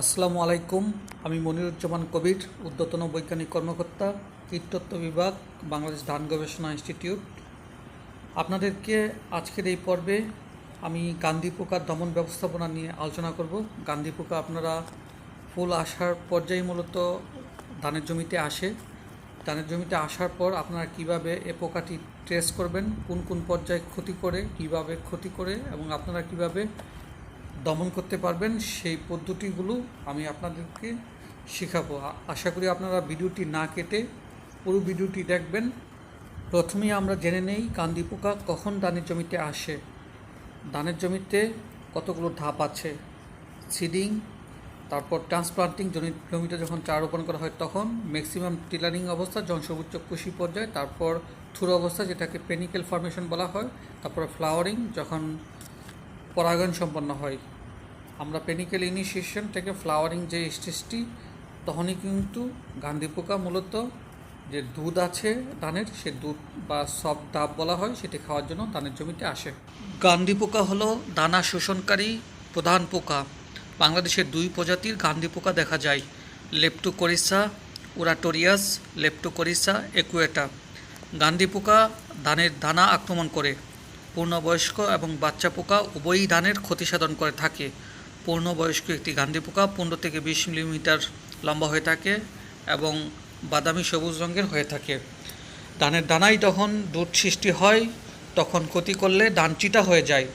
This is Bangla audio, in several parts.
আসসালামু আলাইকুম, আমি মনিরুজ্জামান কবির, উদ্যতন বৈজ্ঞানিক কর্মকর্তা কীটতত্ত্ব বিভাগ, বাংলাদেশ ধান গবেষণা ইনস্টিটিউট। আপনাদেরকে আজকের এই পর্বে আমি গান্ধী পোকার দমন ব্যবস্থাপনা নিয়ে আলোচনা করব। গান্ধী পোকা আপনারা ফুল আসার পর্যায়ে মূলত ধানের জমিতে আসে। ধানের জমিতে আসার পর আপনারা কীভাবে এ পোকাটি ট্রেস করবেন, কোন কোন পর্যায়ে ক্ষতি করে, কীভাবে ক্ষতি করে, এবং আপনারা কীভাবে দমন করতে পারবেন, সেই পদ্ধতিগুলো আমি আপনাদেরকে শেখাবো। আশা করি আপনারা ভিডিওটি না কেটে পুরো ভিডিওটি দেখবেন। প্রথমেই আমরা জেনে নেই কান্দি পোকা কখন ধানের জমিতে আসে। ধানের জমিতে কতগুলো ধাপ আছে? সিডিং, তারপর ট্রান্সপ্লান্টিং জমি- জমিতে যখন চারা রোপণ করা হয় তখন ম্যাক্সিমাম টিলারিং অবস্থা সবুজ কুশি পর্যায়ে, তারপর থুর অবস্থা যেটাকে পেনিকেল ফর্মেশন বলা হয়, তারপর ফ্লাওয়ারিং যখন পরাগায়ন সম্পন্ন হয়। আমরা পেনিক্যাল ইনিশিয়েশন থেকে ফ্লাওয়ারিং যে স্টেজটি তখনই কিন্তু গান্ধী পোকা মূলত যে দুধ আছে ধানের, সে দুধ বা সব ডাব বলা হয়, সেটি খাওয়ার জন্য ধানের জমিতে আসে। গান্ধী পোকা হলো দানা শোষণকারী প্রধান পোকা। বাংলাদেশের দুই প্রজাতির গান্ধী পোকা দেখা যায়, লেপ্টোকরিসা ওরাটোরিয়াস লেপ্টোকরিসা একুয়েটা। গান্ধী পোকা ধানের দানা আক্রমণ করে। পূর্ণবয়স্ক এবং বাচ্চা পোকা উভয়ই ধানের ক্ষতি সাধন করে থাকে। পূর্ণবয়স্ক একটি গান্ধী পোকা পনেরো থেকে বিশ মিলিমিটার লম্বা হয়ে থাকে এবং বাদামি সবুজ রঙের হয়ে থাকে। ধানের দানাই যখন দুধ সৃষ্টি হয়, তখন ক্ষতি করলে ধান চিটা হয়ে যায়।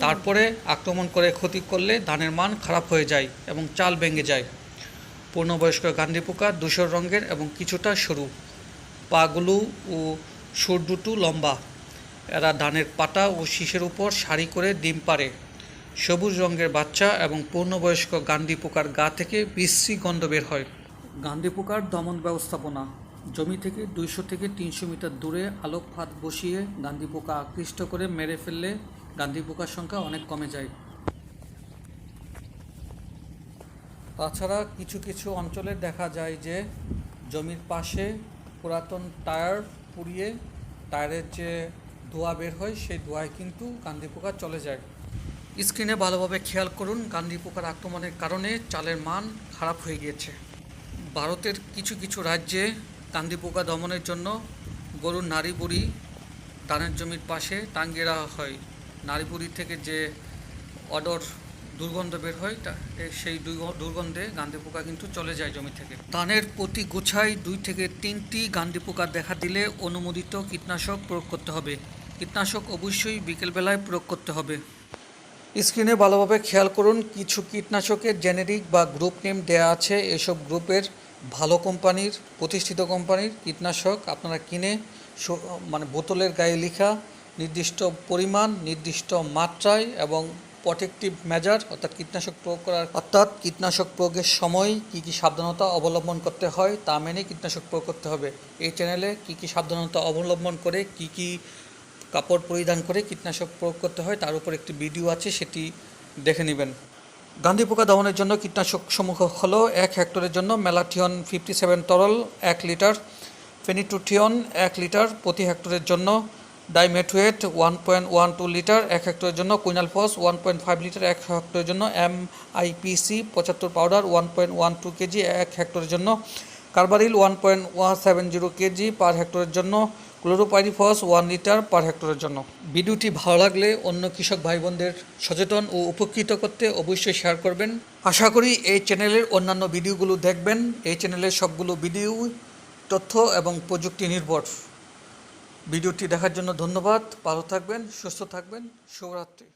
তারপরে আক্রমণ করে ক্ষতি করলে ধানের মান খারাপ হয়ে যায় এবং চাল ভেঙে যায়। পূর্ণবয়স্ক গান্ধী পোকা ধূসর রঙের এবং কিছুটা সরু। পাগুলো ও সুর দুটো লম্বা। এরা ধানের পাতা ও শীষের উপর সারি করে ডিম পারে সবুজ রঙের বাচ্চা এবং পূর্ণবয়স্ক গান্ধী পোকার গা থেকে বিশ্রী গন্ধ বের হয়। গান্ধী পোকার দমন ব্যবস্থাপনা। জমি থেকে দুইশো থেকে তিনশো মিটার দূরে আলোক ফাঁদ বসিয়ে গান্ধী পোকা আকৃষ্ট করে মেরে ফেললে গান্ধী পোকার সংখ্যা অনেক কমে যায়। তাছাড়া কিছু কিছু অঞ্চলে দেখা যায় যে জমির পাশে পুরাতন টায়ার পুড়িয়ে টায়ারের যে ধোঁয়া বের হয়, সেই ধোঁয়ায় কিন্তু গান্ধী পোকা চলে যায়। স্ক্রিনে ভালোভাবে খেয়াল করুন, গান্ধী পোকার আক্রমণের কারণে চালের মান খারাপ হয়ে গিয়েছে। ভারতের কিছু কিছু রাজ্যে গান্ধী পোকা দমনের জন্য গরুর নাড়ি বুড়ি ধানের জমির পাশে টাঙ্গিয়ে রাখা হয়। নাড়ি বুড়ি থেকে যে অডর দুর্গন্ধ বের হয় সেই দুর্গ- দুর্গন্ধে গান্ধী পোকা কিন্তু চলে যায় জমি থেকে। ধানের প্রতি গোছায় দুই থেকে তিনটি গান্ধী পোকা দেখা দিলে অনুমোদিত কীটনাশক প্রয়োগ করতে হবে। কীটনাশক অবশ্যই বিকেলবেলায় প্রয়োগ করতে হবে। স্ক্রিনে ভালোভাবে খেয়াল করুন, কিছু কীটনাশকের জেনেরিক বা গ্রুপ নেম দেয়া আছে। এসব গ্রুপের ভালো কোম্পানির, প্রতিষ্ঠিত কোম্পানির কীটনাশক আপনারা কিনে মানে বোতলের গায়ে লেখা, নির্দিষ্ট পরিমাণ, নির্দিষ্ট মাত্রায় এবং প্রটেকটিভ মেজার অর্থাৎ কীটনাশক প্রয়োগ করার, অর্থাৎ কীটনাশক প্রয়োগের সময় কী কী সাবধানতা অবলম্বন করতে হয় তা মেনে কীটনাশক প্রয়োগ করতে হবে। এই চ্যানেলে কী কী সাবধানতা অবলম্বন করে কী কী কাপড় পরিধান করে কীটনাশক প্রয়োগ করতে হয়, তার উপর একটি ভিডিও আছে, সেটি দেখে নেবেন। গান্ধী পোকা দমনের জন্য কীটনাশক সমূহ হলো এক হেক্টরের জন্য মেলাথিয়ন ফিফটি সেভেন তরল, এক লিটার, ফেনিটুথিয়ন এক লিটার, প্রতি হেক্টরের জন্য dimethoate one point one two litre, এক হেক্টরের জন্য quinalphos one point five litre, এক হেক্টরের জন্য এম আইপিসি পঁচাত্তর powder, one point one two KG, এক হেক্টরের জন্য carbaryl one point one seven zero KG, per হেক্টরের জন্য ক্লোরোপাইরিফস ওয়ান লিটার পার হেক্টরের জন্য। ভিডিওটি ভালো লাগলে অন্য কৃষক ভাই বোনদের সচেতন ও উপকৃত করতে অবশ্যই শেয়ার করবেন। আশা করি এই চ্যানেলের অন্যান্য ভিডিওগুলো দেখবেন। এই চ্যানেলের সবগুলো ভিডিও, তথ্য এবং প্রযুক্তি নির্ভর। ভিডিওটি দেখার জন্য ধন্যবাদ। ভালো থাকবেন, সুস্থ থাকবেন। শুভরাত্রি।